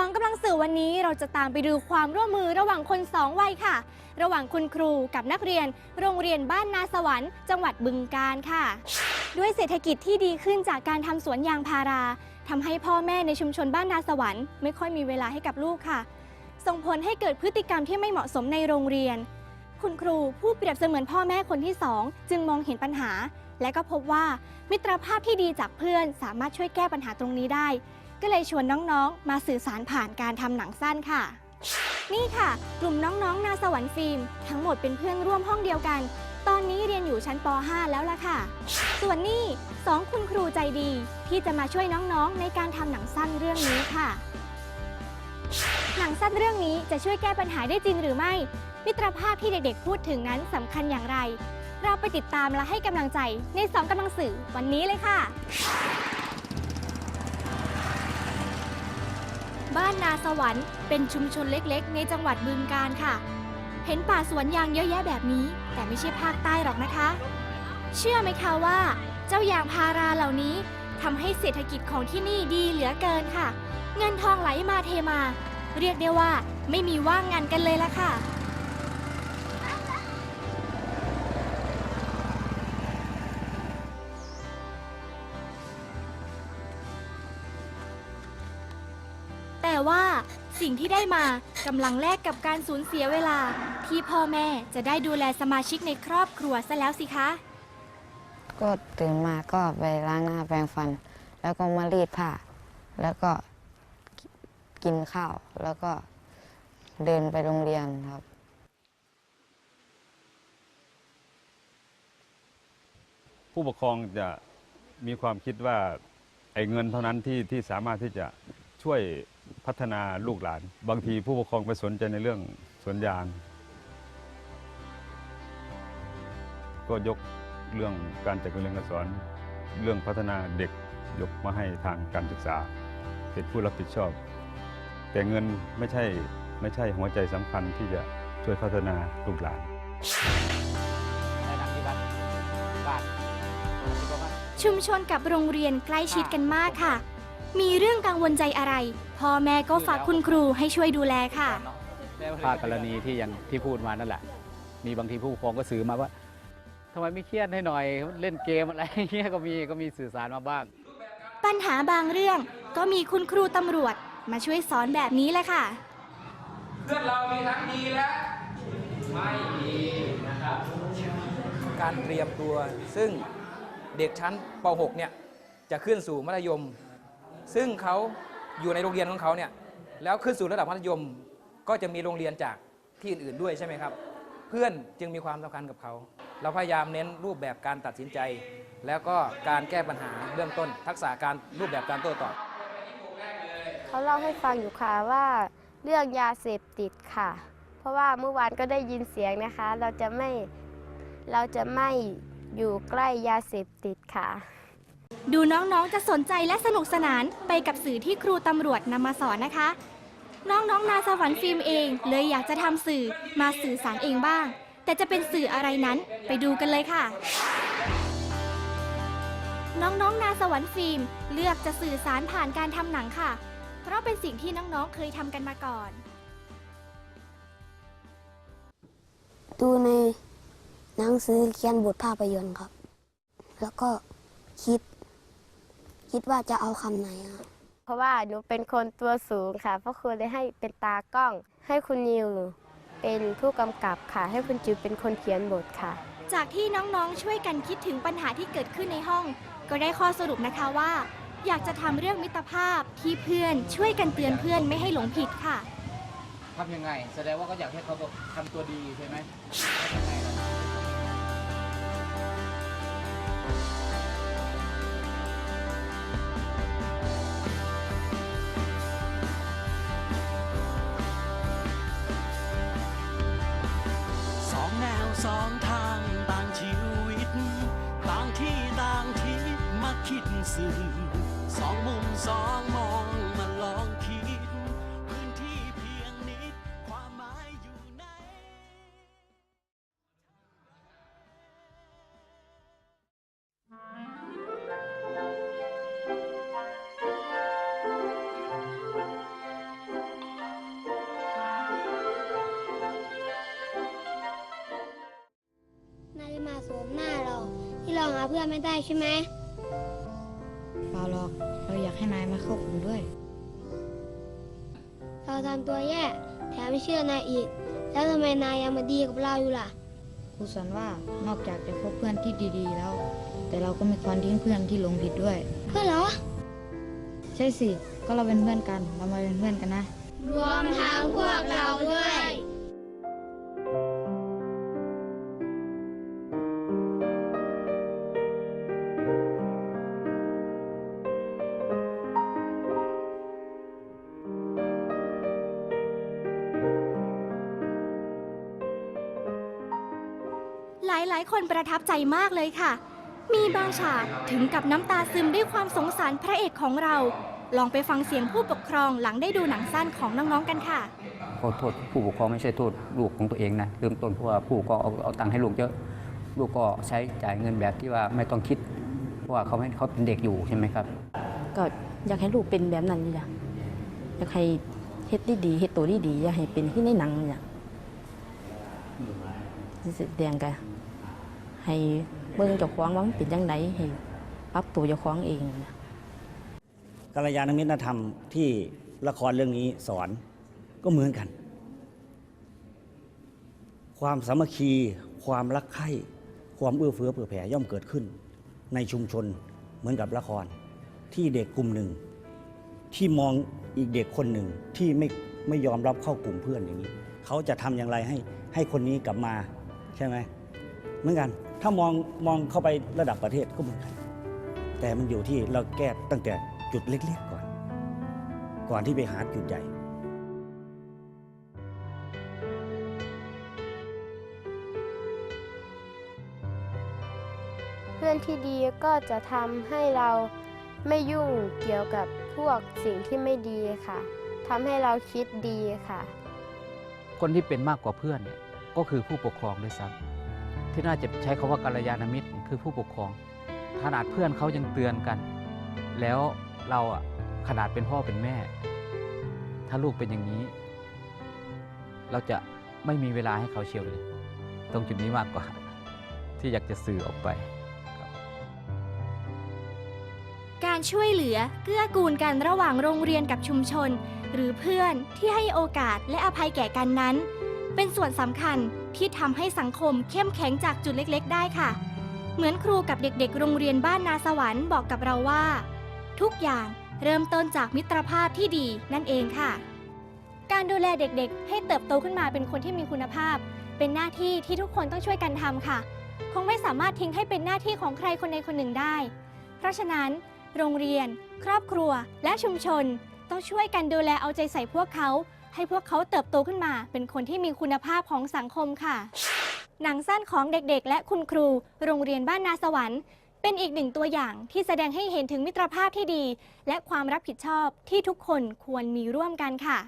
องกำลังสื่อวันนี้เราจะตามไปดูความร่วมมือระหว่างคนสองวัยค่ะ ระหว่างคุณครูกับนักเรียน โรงเรียนบ้านนาสวรรค์จังหวัดบึงกาฬค่ะ ด้วยเศรษฐกิจที่ดีขึ้นจากการทำสวนยางพาราทำให้พ่อแม่ในชุมชนบ้านนาสวรรค์ไม่ค่อยมีเวลาให้กับลูกค่ะ ส่งผลให้เกิดพฤติกรรมที่ไม่เหมาะสมในโรงเรียน คุณครูผู้เปรียบเสมือนพ่อแม่คนที่สองจึงมองเห็นปัญหา และก็พบว่ามิตรภาพที่ดีจากเพื่อนสามารถช่วยแก้ปัญหาตรงนี้ได้ ก็เลยชวนน้องๆ มาสื่อสารผ่านการทำหนังสั้นค่ะ นี่ค่ะ กลุ่มน้องๆนาสวรรค์ฟิล์ม ทั้งหมดเป็นเพื่อนร่วมห้องเดียวกัน ตอนนี้เรียนอยู่ชั้นป .5 แล้วล่ะค่ะ ส่วนนี่สองคุณครูใจดีที่จะมาช่วยน้องๆ ในการทำหนังสั้นเรื่องนี้ค่ะ หนังสั้นเรื่องนี้จะช่วยแก้ปัญหาได้จริงหรือไม่ มิตรภาพที่เด็กๆ พูดถึงนั้นสำคัญอย่างไร เราไปติดตามและให้กำลังใจในสองกำลังสื่อวันนี้เลยค่ะ บ้านนาสวรรค์เป็นชุมชนเล็กๆ ในจังหวัดบึงกาฬค่ะ เห็นป่าสวนยางเยอะแยะแบบนี้ แต่ไม่ใช่ภาคใต้หรอกนะคะ เชื่อไหมคะว่า เจ้ายางพาราเหล่านี้ทำให้เศรษฐกิจของที่นี่ดีเหลือเกินค่ะ เงินทองไหลมาเทมา เรียกได้ว่าไม่มีว่างงานกันเลยละค่ะ ว่า สิ่งที่ได้มากำลังแลกกับการสูญเสียเวลา ที่พ่อแม่จะได้ดูแลสมาชิกในครอบครัวซะแล้วสิคะ ก็ตื่นมาก็ไปล้างหน้าแปรงฟัน แล้วก็มารีดผ้า แล้วก็กินข้าว แล้วก็เดินไปโรงเรียนครับ ผู้ปกครองจะมีความคิดว่าไอ้เงินเท่านั้นที่ที่สามารถที่จะช่วย พัฒนาลูกหลาน บางทีผู้ปกครองไปสนใจในเรื่องสวนยาง ก็ยกเรื่องการจัดการเรียนการสอน เรื่องพัฒนาเด็กยกมาให้ทางการศึกษา เป็นผู้รับผิดชอบ แต่เงินไม่ใช่ไม่ใช่หัวใจสำคัญที่จะช่วยพัฒนาลูกหลานในหนังที่บ้านบ้านที่บ้านชุมชนกับโรงเรียนใกล้ชิดกันมากค่ะ มีเรื่องกังวลใจอะไร พ่อแม่ก็ฝากคุณครูให้ช่วยดูแลค่ะ ภาคกรณีที่อย่างที่พูดมานั่นแหละ มีบางทีผู้ปกครองก็สื่อมาว่าทำไมไม่เครียดให้หน่อย เล่นเกมอะไรอย่างเงี้ยก็มีก็มีสื่อสารมาบ้าง ปัญหาบางเรื่องก็มีคุณครูตำรวจมาช่วยสอนแบบนี้แหละค่ะเพื่อนเรามีทั้งดีและไม่ดีนะครับ การเตรียมตัวซึ่งเด็กชั้นป .6 เนี่ยจะขึ้นสู่มัธยม ซึ่งเขาอยู่ในโรงเรียนของเขาเนี่ยแล้วขึ้นสู่ระดับมัธยมก็จะมีโรงเรียนจากที่อื่นๆด้วยใช่ไหมครับ เพื่อนจึงมีความสำคัญกับเขา เราพยายามเน้นรูปแบบการตัดสินใจ แล้วก็การแก้ปัญหาเบื้องต้น ทักษะการรูปแบบการโต้ตอบเขาเล่าให้ฟังอยู่ค่ะว่าเรื่องยาเสพติดค่ะ เพราะว่าเมื่อวานก็ได้ยินเสียงนะคะ เราจะไม่เราจะไม่อยู่ใกล้ยาเสพติดค่ะ ดูน้องๆจะสนใจและสนุกสนานไปกับสื่อที่ครูตำรวจนำมาสอนนะคะ น้องๆนาสวรรค์ฟิล์มเอง เลยอยากจะทำสื่อมาสื่อสารเองบ้าง แต่จะเป็นสื่ออะไรนั้นไปดูกันเลยค่ะ น้องๆนาสวรรค์ฟิล์มเลือกจะสื่อสารผ่านการทำหนังค่ะ เพราะเป็นสิ่งที่น้องๆเคยทำกันมาก่อน ดูในหนังสือเขียนบทภาพยนตร์ครับ แล้วก็คิด คิดว่าจะเอาคำไหนครับเพราะว่าหนูเป็นคนตัวสูงค่ะเพราะครูเลยให้เป็นตากล้อง ให้คุณนิวเป็นผู้กำกับค่ะ ให้คุณจิวเป็นคนเขียนบทค่ะ จากที่น้องๆช่วยกันคิดถึงปัญหาที่เกิดขึ้นในห้อง ก็ได้ข้อสรุปนะคะว่า อยากจะทำเรื่องมิตรภาพที่เพื่อนช่วยกันเตือนเพื่อนไม่ให้หลงผิดค่ะ ทำยังไง แสดงว่าก็อยากให้เขาแบบทำตัวดีใช่ไหมทำยังไสิ่งสองมุมสองมองมาลองคิด พื้นที่เพียงนิด ความหมายอยู่ใน นายมาสวมหน้าเรา ที่เราหาเพื่อนไม่ได้ใช่ไหม ให้นายมาเข้ากลุ่มด้วย เราทำตัวแย่แถมไม่เชื่อนายอีก แล้วทำไมนายยังมาดีกับเราอยู่ล่ะครูสอนว่านอกจากจะคบเพื่อนที่ดีๆแล้ว แต่เราก็ไม่ควรทิ้งเพื่อนที่หลงผิดด้วย เพื่อนเหรอ ใช่สิ ก็เราเป็นเพื่อนกัน เรามาเป็นเพื่อนกันนะ รวมทั้งพวกเราด้วย หลายๆ คนประทับใจมากเลยค่ะ มีบางฉากถึงกับน้ำตาซึมด้วยความสงสารพระเอกของเรา ลองไปฟังเสียงผู้ปกครองหลังได้ดูหนังสั้นของน้องๆกันค่ะ ขอโทษผู้ปกครองไม่ใช่โทษลูกของตัวเองนะเริ่มต้นเพราะว่าผู้ปกครองเอาเอาตังค์ให้ลูกเยอะลูกก็ใช้จ่ายเงินแบบที่ว่าไม่ต้องคิดเพราะว่าเขาให้เขาเป็นเด็กอยู่ใช่ไหมครับ ก็อยากให้ลูกเป็นแบบนั้นนี่จ้ะอยากให้เฮ็ดดีๆเฮ็ดตัวดีๆอยากให้เป็นที่ในหนังนี่จ้ะที่แสดงกัน ให้เบิ่งเจ้าของว่ามันเป็นจังไดให้ปรับตัวเจ้าของเองนะกัลยาณมิตรธรรมที่ละครเรื่องนี้สอนก็เหมือนกัน ความสามัคคี ความรักใคร่ความเอื้อเฟื้อเผื่อแผ่ย่อมเกิดขึ้น ในชุมชนเหมือนกับละคร ที่เด็กกลุ่มหนึ่ง ที่มองอีกเด็กคนหนึ่งที่ไม่ไม่ยอมรับเข้ากลุ่มเพื่อนอย่างนี้ เขาจะทำอย่างไรให้ให้คนนี้กลับมาใช่ไหมเหมือนกัน ถ้ามองมองเข้าไประดับประเทศก็เหมือนกัน แต่มันอยู่ที่เราแก้ตั้งแต่จุดเล็กๆก่อน ก่อนที่ไปหาจุดใหญ่เพื่อนที่ดีก็จะทำให้เราไม่ยุ่งเกี่ยวกับพวกสิ่งที่ไม่ดีค่ะทำให้เราคิดดีค่ะ คนที่เป็นมากกว่าเพื่อนเนี่ยก็คือผู้ปกครองด้วยซ้ำ ที่น่าจะใช้คาว่ากัลยาณมิตรคือผู้ปกครองขนาดเพื่อนเขายังเตือนกัน แล้วเราอะขนาดเป็นพ่อเป็นแม่ ถ้าลูกเป็นอย่างนี้ เราจะไม่มีเวลาให้เขาเชียวเลย ตรงจุดนี้มากกว่า ที่อยากจะสื่อออกไป การช่วยเหลือเกื้อกูลกันระหว่างโรงเรียนกับชุมชน หรือเพื่อนที่ให้โอกาสและอภัยแก่กันนั้น เป็นส่วนสำคัญที่ทำให้สังคมเข้มแข็งจากจุดเล็กๆ ได้ค่ะ เหมือนครูกับเด็กๆ โรงเรียนบ้านนาสวรรค์บอกกับเราว่า ทุกอย่างเริ่มต้นจากมิตรภาพที่ดีนั่นเองค่ะ การดูแลเด็กๆ ให้เติบโตขึ้นมาเป็นคนที่มีคุณภาพ เป็นหน้าที่ที่ทุกคนต้องช่วยกันทำค่ะ คงไม่สามารถทิ้งให้เป็นหน้าที่ของใครคนใดคนหนึ่งได้ เพราะฉะนั้น โรงเรียน ครอบครัว และชุมชน ต้องช่วยกันดูแลเอาใจใส่พวกเขา ให้พวกเขาเติบโตขึ้นมา เป็นคนที่มีคุณภาพของสังคมค่ะ หนังสั้นของเด็กๆ และคุณครู โรงเรียนบ้านนาสวรรค์เป็นอีกหนึ่งตัวอย่างที่แสดงให้เห็นถึงมิตรภาพที่ดี และความรับผิดชอบที่ทุกคนควรมีร่วมกันค่ะ